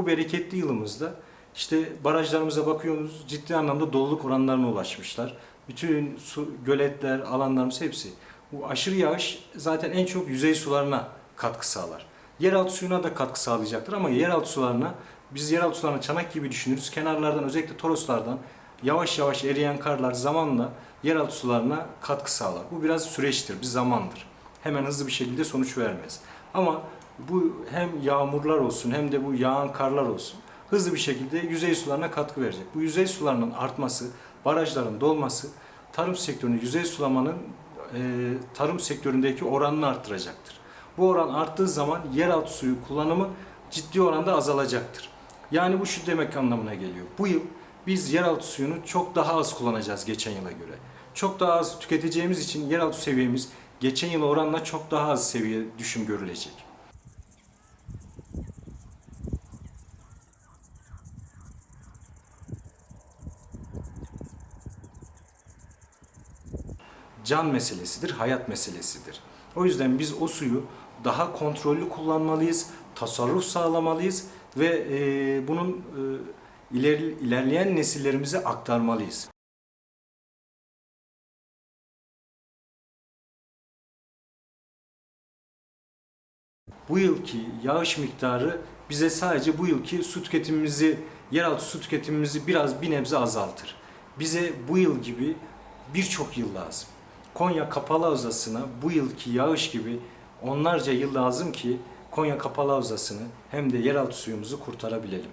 Bu bereketli yılımızda işte barajlarımıza bakıyoruz ciddi anlamda doluluk oranlarına ulaşmışlar. Bütün su, göletler, alanlarımız hepsi. Bu aşırı yağış zaten en çok yüzey sularına katkı sağlar. Yeraltı suyuna da katkı sağlayacaktır ama yeraltı sularına biz yeraltı sularını çanak gibi düşünürüz. Kenarlardan özellikle toroslardan yavaş yavaş eriyen karlar zamanla yeraltı sularına katkı sağlar. Bu biraz süreçtir, bir zamandır. Hemen hızlı bir şekilde sonuç vermez. Ama bu hem yağmurlar olsun hem de bu yağan karlar olsun hızlı bir şekilde yüzey sularına katkı verecek. Bu yüzey sularının artması, barajların dolması tarım sektörünü yüzey sulamanın e, tarım sektöründeki oranını arttıracaktır. Bu oran arttığı zaman yeraltı suyu kullanımı ciddi oranda azalacaktır. Yani bu şu demek anlamına geliyor. Bu yıl biz yeraltı suyunu çok daha az kullanacağız geçen yıla göre. Çok daha az tüketeceğimiz için yeraltı seviyemiz geçen yıla oranla çok daha az seviye düşüm görülecek. Can meselesidir, hayat meselesidir. O yüzden biz o suyu daha kontrollü kullanmalıyız, tasarruf sağlamalıyız ve e, bunun e, iler, ilerleyen nesillerimize aktarmalıyız. Bu yılki yağış miktarı bize sadece bu yılki su tüketimimizi, yeraltı su tüketimimizi biraz bir nebze azaltır. Bize bu yıl gibi birçok yıl lazım. Konya Kapalı Havzası'na bu yılki yağış gibi onlarca yıl lazım ki Konya Kapalı Havzası'nı hem de yeraltı suyumuzu kurtarabilelim.